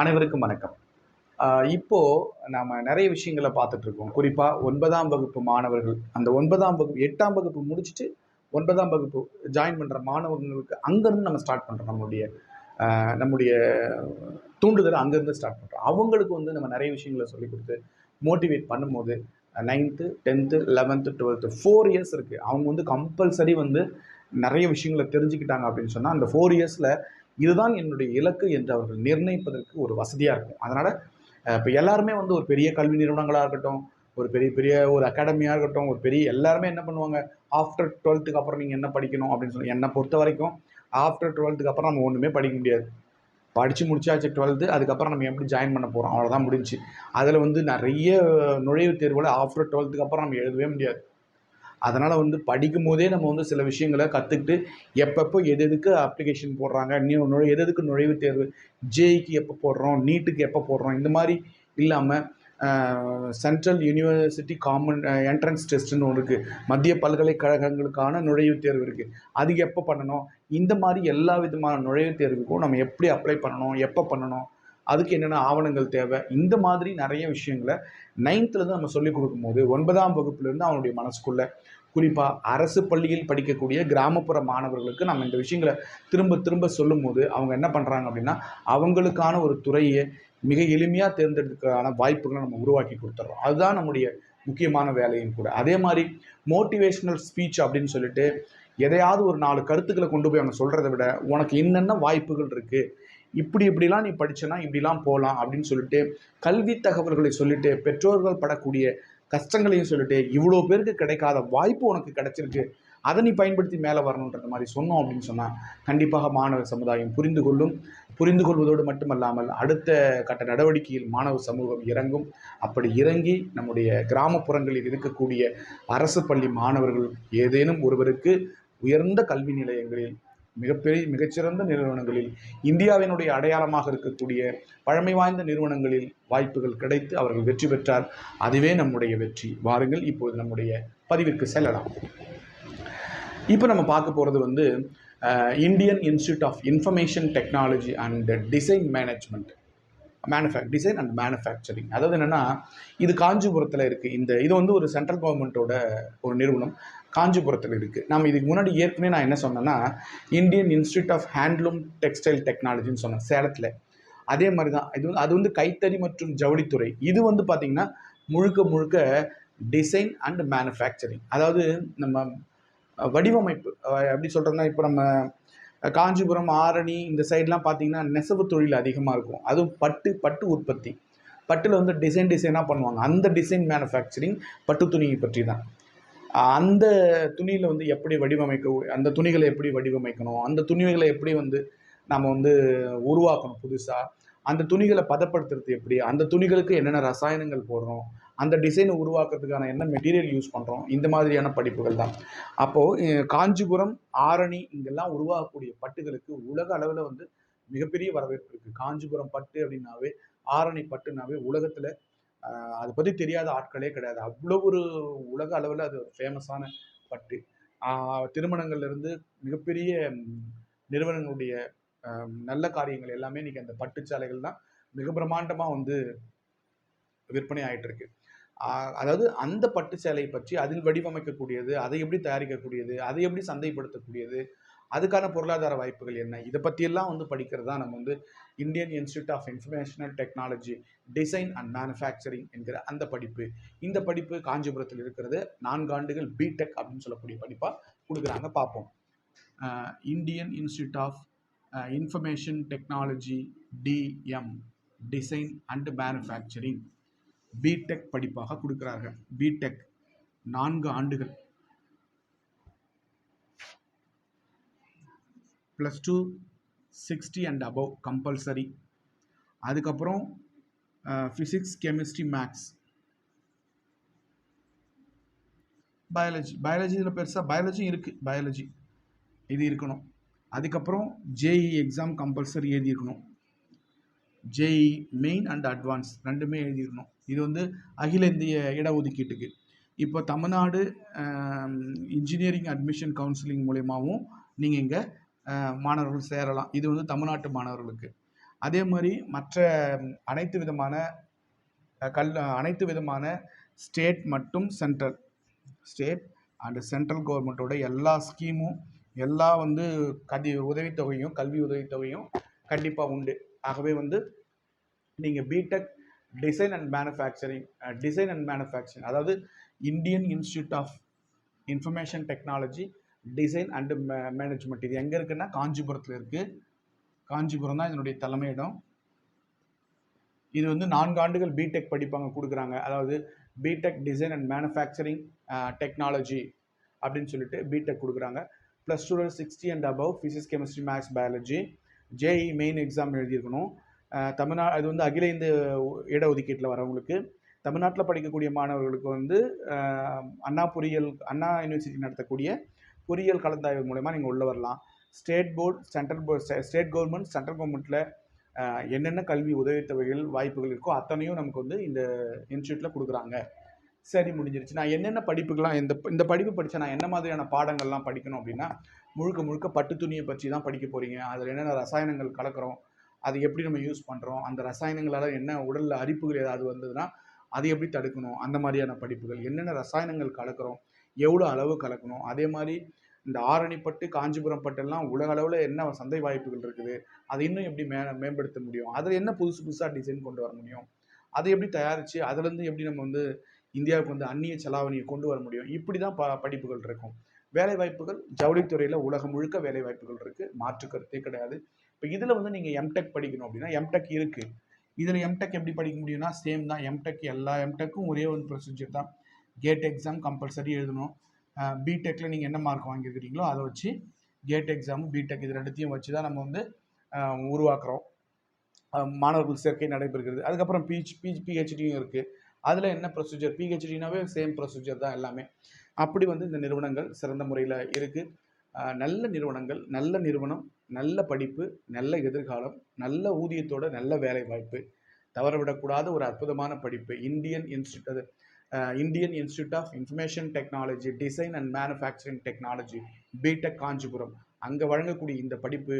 அனைவருக்கும் வணக்கம். இப்போது இப்போ நாம நிறைய விஷயங்களை பார்த்துட்டு இருக்கோம். குறிப்பா ஒன்பதாம் வகுப்பு மாணவர்கள் அந்த ஒன்பதாம் வகுப்பு எட்டாம் வகுப்பு முடிச்சுட்டு ஒன்பதாம் வகுப்பு ஜாயின் பண்ற மாணவர்களுக்கு அங்கிருந்து நம்ம ஸ்டார்ட் பண்றோம். நம்மளுடைய நம்முடைய தூண்டுதலை அங்கிருந்து ஸ்டார்ட் பண்றோம். அவங்களுக்கு வந்து நம்ம நிறைய விஷயங்களை சொல்லி கொடுத்து மோட்டிவேட் பண்ணும்போது ninth tenth eleventh twelfth four years இருக்குது அவங்க வந்து கம்பல்சரி வந்து நிறைய விஷயங்களை தெரிஞ்சுக்கிட்டாங்க அப்படின்னு சொன்னால் அந்த ஃபோர் இயர்ஸில் இதுதான் என்னுடைய இலக்கு என்று அவர்கள் நிர்ணயிப்பதற்கு ஒரு வசதியாக இருக்கும். அதனால் இப்போ எல்லாருமே வந்து ஒரு பெரிய கல்வி நிறுவனங்களாக இருக்கட்டும் ஒரு பெரிய பெரிய ஒரு அகாடமியாக இருக்கட்டும் ஒரு பெரிய எல்லாருமே என்ன பண்ணுவாங்க? ஆஃப்டர் டுவெல்த்துக்கு அப்புறம் நீங்கள் என்ன படிக்கணும் அப்படின்னு சொல்லி என்னை பொறுத்த வரைக்கும் ஆஃப்டர் டுவெல்த்துக்கு அப்புறம் நம்ம ஒன்றுமே படிக்க முடியாது. படித்து முடிச்சாச்சு டுவெல்த்து அதுக்கப்புறம் நம்ம எப்படி ஜாயின் பண்ண போகிறோம் அவ்வளோதான் முடிஞ்சு. அதில் வந்து நிறைய நுழைவுத் தேர்வுகளை ஆஃப்டர் டுவெல்த்துக்கு அப்புறம் நம்ம எழுதவே முடியாது. அதனால் வந்து படிக்கும் போதே நம்ம வந்து சில விஷயங்களை கற்றுக்கிட்டு எப்பப்போ எது எதுக்கு அப்ளிகேஷன் போடுறாங்க நீ நுழை எது எதுக்கு நுழைவுத் தேர்வு ஜேஇக்கு எப்போ போடுறோம் நீட்டுக்கு எப்போ போடுறோம் இந்த மாதிரி இல்லாமல் சென்ட்ரல் யூனிவர்சிட்டி காமன் என்ட்ரன்ஸ் டெஸ்ட்டுன்னு ஒன்று இருக்குது மத்திய பல்கலைக்கழகங்களுக்கான நுழைவுத் தேர்வு இருக்குது அது எப்போ பண்ணணும்? இந்த மாதிரி எல்லா விதமான நுழைவுத் தேர்வுக்கும் நம்ம எப்படி அப்ளை பண்ணணும்? எப்போ பண்ணணும்? அதுக்கு என்னென்ன ஆவணங்கள் தேவை? இந்த மாதிரி நிறைய விஷயங்களை நைன்த்துலேருந்து நம்ம சொல்லிக் கொடுக்கும்போது ஒன்பதாம் வகுப்புலேருந்து அவனுடைய மனசுக்குள்ளே குறிப்பாக அரசு பள்ளியில் படிக்கக்கூடிய கிராமப்புற மாணவர்களுக்கு நம்ம இந்த விஷயங்களை திரும்ப திரும்ப சொல்லும்போது அவங்க என்ன பண்ணுறாங்க அப்படின்னா அவங்களுக்கான ஒரு துறையை மிக எளிமையாக தேர்ந்தெடுக்கிறதுக்கான வாய்ப்புகளை நம்ம உருவாக்கி கொடுத்துட்றோம் அதுதான் நம்முடைய முக்கியமான வேலையும் கூட. அதே மாதிரி மோட்டிவேஷ்னல் ஸ்பீச் அப்படின்னு சொல்லிட்டு எதையாவது ஒரு நாலு கருத்துக்களை கொண்டு போய் அவங்க சொல்கிறத விட உனக்கு என்னென்ன வாய்ப்புகள் இருக்குது இப்படி இப்படிலாம் நீ படிச்சனா இப்படிலாம் போகலாம் அப்படின்னு சொல்லிட்டு கல்வி தகவல்களை சொல்லிட்டு பெற்றோர்கள் படக்கூடிய கஷ்டங்களையும் சொல்லிட்டு இவ்வளோ பேருக்கு கிடைக்காத வாய்ப்பு உனக்கு கிடைச்சிருக்கு. அதை நீ பயன்படுத்தி மேலே வரணுன்ற மாதிரி சொன்னோம் அப்படின்னு சொன்னால் கண்டிப்பாக மாணவர் சமுதாயம் புரிந்து கொள்ளும். புரிந்து கொள்வதோடு மட்டுமல்லாமல் அடுத்த கட்ட நடவடிக்கையில் மாணவ சமூகம் இறங்கும். அப்படி இறங்கி நம்முடைய கிராமப்புறங்களில் இருக்கக்கூடிய அரசு பள்ளி மாணவர்கள் ஏதேனும் ஒருவருக்கு உயர்ந்த கல்வி நிலையங்களில் மிகப்பெரிய மிகச்சிறந்த நிறுவனங்களில் இந்தியாவினுடைய அடையாளமாக இருக்கக்கூடிய பழமை வாய்ந்த நிறுவனங்களில் வாய்ப்புகள் கிடைத்து அவர்கள் வெற்றி பெற்றார் அதுவே நம்முடைய வெற்றி. வாருங்கள் இப்போது நம்முடைய பதிவிற்கு செல்லலாம். இப்போ நம்ம பார்க்க போகிறது வந்து Indian institute of information technology and design management manufac design and manufacturing அதாவது என்னென்னா இது காஞ்சிபுரத்தில் இருக்குது இந்த இது வந்து ஒரு சென்ட்ரல் கவர்மெண்ட்டோட ஒரு நிறுவனம். காஞ்சிபுரத்தில் இருக்குது நம்ம இதுக்கு முன்னாடி ஏற்கனவே நான் என்ன சொன்னேன்னா Indian institute of handloom textile டெக்னாலஜின்னு சொன்னேன் சேலத்தில். அதே மாதிரி தான் இது வந்து அது வந்து கைத்தறி மற்றும் ஜவுளித்துறை. இது வந்து பார்த்திங்கன்னா முழுக்க முழுக்க டிசைன் அண்ட் மேனுஃபேக்சரிங் அதாவது நம்ம வடிவமைப்பு எப்படி சொல்கிறதுன்னா இப்போ நம்ம காஞ்சிபுரம் ஆரணி இந்த சைட்லாம் பார்த்தீங்கன்னா நெசவு தொழில் அதிகமாக இருக்கும். அதுவும் பட்டு பட்டு உற்பத்தி. பட்டில் வந்து டிசைன் டிசைனாக பண்ணுவாங்க. அந்த டிசைன் மேனுஃபேக்சரிங் பட்டு துணியை பற்றி தான் அந்த துணியில் வந்து எப்படி வடிவமைக்க அந்த துணிகளை எப்படி வடிவமைக்கணும் அந்த துணிகளை எப்படி வந்து நம்ம வந்து உருவாக்கணும் புதுசாக அந்த துணிகளை பதப்படுத்துறது எப்படி அந்த துணிகளுக்கு என்னென்ன ரசாயனங்கள் போடுறோம் அந்த டிசைனை உருவாக்குறதுக்கான என்ன மெட்டீரியல் யூஸ் பண்ணுறோம் இந்த மாதிரியான படிப்புகள் தான். அப்போது காஞ்சிபுரம் ஆரணி இங்கெல்லாம் உருவாகக்கூடிய பட்டுகளுக்கு உலக அளவில் வந்து மிகப்பெரிய வரவேற்பு இருக்குது காஞ்சிபுரம் பட்டு அப்படின்னாவே ஆரணி பட்டுனாவே உலகத்தில் அதை பற்றி தெரியாத ஆட்களே கிடையாது. அவ்வளோ ஒரு உலக அளவில் அது ஃபேமஸான பட்டு. திருமணங்கள்லேருந்து மிகப்பெரிய நிறுவனங்களுடைய நல்ல காரியங்கள் எல்லாமே இன்னைக்கு அந்த பட்டுச்சாலைகள் தான் மிக பிரமாண்டமாக வந்து விற்பனை ஆகிட்டு இருக்கு அதாவது அந்த பட்டுச்சாலையை பற்றி அதில் வடிவமைக்கக்கூடியது அதை எப்படி தயாரிக்கக்கூடியது அதை எப்படி சந்தைப்படுத்தக்கூடியது அதுக்கான பொருளாதார வாய்ப்புகள் என்ன? இதை பற்றியெல்லாம் வந்து படிக்கிறது தான் நம்ம வந்து Indian institute of informational technology design and manufacturing என்கிற அந்த படிப்பு. இந்த படிப்பு காஞ்சிபுரத்தில் இருக்கிறது. நான்காண்டுகள் பிடெக் அப்படின்னு சொல்லக்கூடிய படிப்பாக கொடுக்குறாங்க. பார்ப்போம். Indian institute of information technology DM design and manufacturing B Tech படிப்பாக கொடுக்குறார்கள் பிடெக் நான்கு ஆண்டுகள். Plus two sixty and above compulsory அதுக்கப்புறம் physics chemistry maths biology biology இதில் பெருசாக பயாலஜியும் இருக்குது பயாலஜி இது இருக்கணும். அதுக்கப்புறம் ஜேஇ எக்ஸாம் கம்பல்சரி எழுதியிருக்கணும் ஜேஇ மெயின் அண்ட் அட்வான்ஸ் ரெண்டுமே எழுதியிருக்கணும் இது வந்து அகில இந்திய இடஒதுக்கீட்டுக்கு. இப்போ தமிழ்நாடு இன்ஜினியரிங் அட்மிஷன் கவுன்சிலிங் மூலயமாவும் நீங்கள் இங்கே மாணவர்கள் சேரலாம். இது வந்து தமிழ்நாட்டு மாணவர்களுக்கு. அதே மாதிரி மற்ற அனைத்து விதமான கல் அனைத்து விதமான ஸ்டேட் மற்றும் சென்ட்ரல். ஸ்டேட் அண்டு சென்ட்ரல் கவர்மெண்ட்டோட எல்லா ஸ்கீமும் எல்லா வந்து கதி உதவித்தொகையும் கல்வி உதவித்தொகையும் கண்டிப்பாக உண்டு. ஆகவே வந்து நீங்கள் B Tech design and manufacturing design and manufacturing அதாவது Indian institute of information technology design and May management இது எங்கே இருக்குன்னா காஞ்சிபுரத்தில் இருக்குது காஞ்சிபுரம் தான் இதனுடைய தலைமையிடம். இது வந்து நான்கு ஆண்டுகள் பிடெக் படிப்பாங்க கொடுக்குறாங்க. அதாவது B Tech design and manufacturing technology அப்படின்னு சொல்லிட்டு பிடெக் கொடுக்குறாங்க. Plus two sixty and above physics chemistry maths biology JEE main exam எழுதியிருக்கணும். Tamil Nadu அது வந்து அகில இந்து இடஒதுக்கீட்டில் வரவங்களுக்கு. தமிழ்நாட்டில் படிக்கக்கூடிய மாணவர்களுக்கு வந்து அண்ணா பொறியியல் அண்ணா யூனிவர்சிட்டி நடத்தக்கூடிய பொறியியல் கலந்தாய்வு மூலயமா நீங்கள் உள்ளே வரலாம். State board central board state government central கவர்மெண்ட்டில் என்னென்ன கல்வி உதவித்தொகைகள் வாய்ப்புகள் இருக்கோ அத்தனையும் நமக்கு வந்து இந்த இன்ஸ்டியூட்டில் கொடுக்குறாங்க. சரி முடிஞ்சிருச்சு. நான் என்னென்ன படிப்புகள்லாம் இந்த இந்த படிப்பு படித்தா நான் என்ன மாதிரியான பாடங்கள்லாம் படிக்கணும் அப்படின்னா முழுக்க முழுக்க பட்டு துணியை பற்றி தான் படிக்க போகிறீங்க அதில் என்னென்ன ரசாயனங்கள் கலக்கிறோம் அது எப்படி நம்ம யூஸ் பண்ணுறோம் அந்த ரசாயனங்களால் என்ன உடலில் அரிப்புகள் ஏதாவது வந்ததுன்னா அதை எப்படி தடுக்கணும் அந்த மாதிரியான படிப்புகள் என்னென்ன ரசாயனங்கள் கலக்கிறோம் எவ்வளோ அளவு கலக்கணும்? அதே மாதிரி இந்த ஆரணிப்பட்டு காஞ்சிபுரம் பட்டெல்லாம் உலக அளவில் என்ன சந்தை வாய்ப்புகள் இருக்குது? அதை இன்னும் எப்படி மே மேம்படுத்த முடியும்? அதில் என்ன புதுசு புதுசாக டிசைன் கொண்டு வர முடியும்? அதை எப்படி தயாரித்து அதுலேருந்து எப்படி நம்ம வந்து இந்தியாவுக்கு வந்து அந்நிய செலாவணியை கொண்டு வர முடியும்? இப்படி தான் ப படிப்புகள் இருக்கும். வேலை வாய்ப்புகள் ஜவுளித்துறையில் உலகம் முழுக்க வேலை வாய்ப்புகள் இருக்குது மாற்று கருத்தே கிடையாது. இப்போ இதில் வந்து நீங்கள் எம்டெக் படிக்கணும் அப்படின்னா எம்டெக் இருக்குது இதில் எம்டெக் எப்படி படிக்க முடியும்னா சேம் தான். எம்டெக் எல்லா எம்டெக்கும் ஒரே ஒரு ப்ரொசீஜர் தான். கேட் எக்ஸாம் கம்பல்சரி எழுதணும். பிடெக்கில் நீங்கள் என்ன மார்க் வாங்கியிருக்கிறீங்களோ அதை வச்சு கேட் எக்ஸாம் பிடெக் இது ரெண்டுத்தையும் வச்சு தான் நம்ம வந்து உருவாக்குறோம். மாணவர்கள் சேர்க்கை நடைபெறுகிறது. அதுக்கப்புறம் பிஹெச் பிஹெச் பிஹெச்டியும் இருக்குது அதில் என்ன ப்ரொசீஜர் பிஹெச்டினாவே சேம் ப்ரொசீஜர் தான் எல்லாமே. அப்படி வந்து இந்த நிறுவனங்கள் சிறந்த முறையில் இருக்குது நல்ல நிறுவனங்கள் நல்ல நிறுவனம் நல்ல படிப்பு நல்ல எதிர்காலம் நல்ல ஊதியத்தோட நல்ல வேலை வாய்ப்பு தவறவிடக்கூடாத ஒரு அற்புதமான படிப்பு. இந்தியன் இன்ஸ்டியூட் அது Indian institute of information technology design and manufacturing technology B Tech Kancheepuram அங்கே வழங்கக்கூடிய இந்த படிப்பு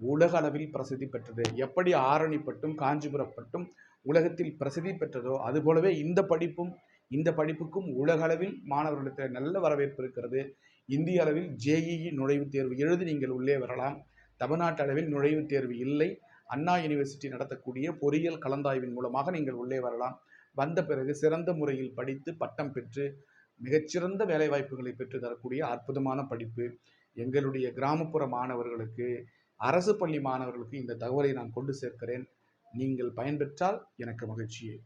உலக அளவில் பிரசித்தி பெற்றது. எப்படி ஆரணி பட்டும் காஞ்சிபுரம் பட்டும் உலகத்தில் பிரசித்தி பெற்றதோ அதுபோலவே இந்த படிப்பும் இந்த படிப்புக்கும் உலக அளவில் மாணவர்களிடத்தில் நல்ல வரவேற்பு இருக்கிறது. இந்திய அளவில் ஜேஇஇ நுழைவுத் தேர்வு எழுதி நீங்கள் உள்ளே வரலாம். தமிழ்நாட்டு அளவில் நுழைவுத் தேர்வு இல்லை. அண்ணா யூனிவர்சிட்டி நடத்தக்கூடிய பொறியியல் கலந்தாய்வின் மூலமாக நீங்கள் உள்ளே வரலாம். வந்த பிறகு சிறந்த முறையில் படித்து பட்டம் பெற்று மிகச்சிறந்த வேலைவாய்ப்புகளை பெற்று தரக்கூடிய அற்புதமான படிப்பு. எங்களுடைய கிராமப்புற மாணவர்களுக்கு அரசு பள்ளி மாணவர்களுக்கு இந்த தகவலை நான் கொண்டு சேர்க்கிறேன். நீங்கள் பயன்பெற்றால் எனக்கு மகிழ்ச்சியே.